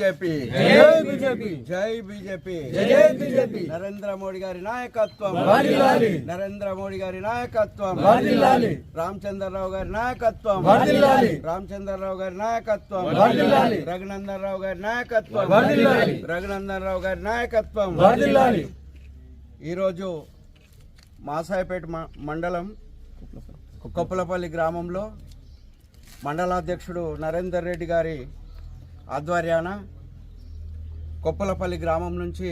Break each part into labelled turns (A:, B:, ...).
A: BJP
B: జై BJP
A: జై BJP Narendra Modi గారి నాయకత్వం. నరేంద్ర మోడీ గారి నాయకత్వం. రామచంద్రరావు గారి నాయకత్వం. రామచంద్రరావు గారి నాయకత్వం. రఘునందన్ రావు గారి నాయకత్వం. రఘునందన్ రావు గారి నాయకత్వం. ఈరోజు మాసాయపేట మండలం కొప్పలపల్లి గ్రామంలో మండలాధ్యక్షుడు నరేందర్ రెడ్డి గారి ఆధ్వర్యాన కొప్పలపల్లి గ్రామం నుంచి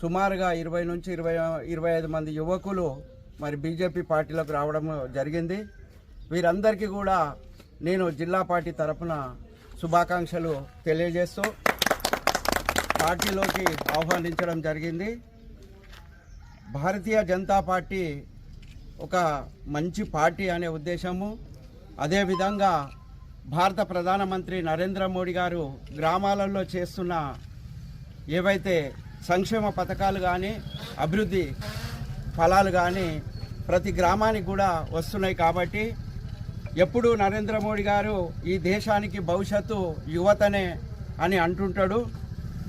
A: సుమారుగా ఇరవై నుంచి ఇరవై ఇరవై ఐదు మంది యువకులు మరి బీజేపీ పార్టీలోకి రావడం జరిగింది. వీరందరికీ కూడా నేను జిల్లా పార్టీ తరఫున శుభాకాంక్షలు తెలియజేస్తూ పార్టీలోకి ఆహ్వానించడం జరిగింది. భారతీయ జనతా పార్టీ ఒక మంచి పార్టీ అనే ఉద్దేశము. అదేవిధంగా భారత ప్రధానమంత్రి నరేంద్ర మోడీ గారు గ్రామాలలో చేస్తున్న ఏవైతే సంక్షేమ పథకాలు కానీ అభివృద్ధి ఫలాలు కానీ ప్రతి గ్రామానికి కూడా వస్తున్నాయి కాబట్టి ఎప్పుడు నరేంద్ర మోడీ గారు ఈ దేశానికి భవిష్యత్తు యువతనే అని అంటుంటాడు.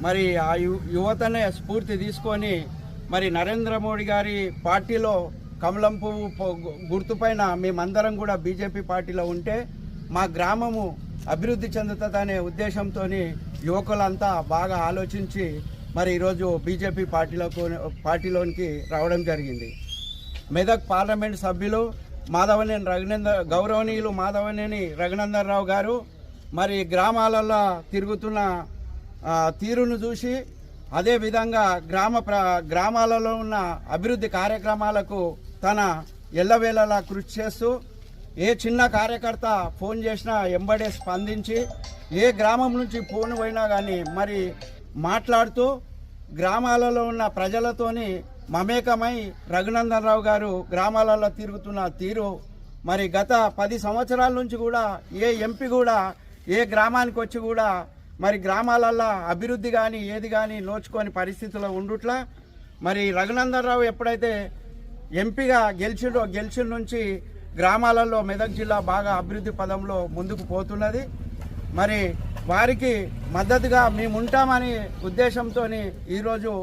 A: మరి ఆ యువతనే స్ఫూర్తి తీసుకొని మరి నరేంద్ర మోడీ గారి పార్టీలో కమలం పువ్వు గుర్తుపైన మేమందరం కూడా బీజేపీ పార్టీలో ఉంటే మా గ్రామము అభివృద్ధి చెందుతుందనే ఉద్దేశంతో యువకులంతా బాగా ఆలోచించి మరి ఈరోజు బీజేపీ పార్టీలోకి పార్టీలోనికి రావడం జరిగింది. మెదక్ పార్లమెంట్ సభ్యులు మాధవనేని రఘునందర్ గౌరవనీయులు మాధవనేని రఘునందన్ రావు గారు మరి గ్రామాలలో తిరుగుతున్న తీరును చూసి అదేవిధంగా గ్రామ ప్ర గ్రామాలలో ఉన్న అభివృద్ధి కార్యక్రమాలకు తన ఎల్లవేళలా కృషి చేస్తూ ఏ చిన్న కార్యకర్త ఫోన్ చేసినా ఎంబడే స్పందించి ఏ గ్రామం నుంచి ఫోన్ పోయినా కానీ మరి మాట్లాడుతూ గ్రామాలలో ఉన్న ప్రజలతోని మమేకమై రఘునందన్ రావు గారు గ్రామాలలో తిరుగుతున్న తీరు మరి గత పది సంవత్సరాల నుంచి కూడా ఏ ఎంపీ కూడా ఏ గ్రామానికి వచ్చి కూడా మరి గ్రామాలల్లో అభివృద్ధి కానీ ఏది కానీ నోచుకొని పరిస్థితిలో ఉండుట్లా. మరి రఘునందన్ రావు ఎప్పుడైతే ఎంపీగా గెలిచిండో గెలిచిన నుంచి గ్రామాలలో మెదక్ జిల్లా బాగా అభివృద్ధి పదంలో ముందుకు పోతున్నది. మరి వారికి మద్దతుగా మేముంటామని ఉద్దేశంతో ఈరోజు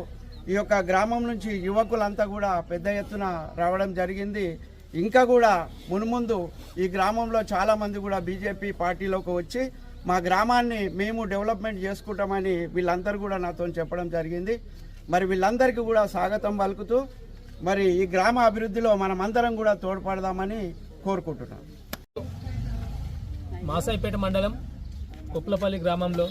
A: ఈ యొక్క గ్రామం నుంచి యువకులంతా కూడా పెద్ద ఎత్తున రావడం జరిగింది. ఇంకా కూడా మున్ముందు ఈ గ్రామంలో చాలామంది కూడా బీజేపీ పార్టీలోకి వచ్చి మా గ్రామాన్ని మేము డెవలప్మెంట్ చేసుకుంటామని వీళ్ళందరూ కూడా నాతో చెప్పడం జరిగింది. మరి వీళ్ళందరికీ కూడా స్వాగతం పలుకుతూ మరి ఈ గ్రామ అభివృద్ధిలో మనమందరం కూడా తోడ్పడదామని కోరుకుంటున్నాం.
C: మాసాయిపేట మండలం కుప్లపల్లి గ్రామంలో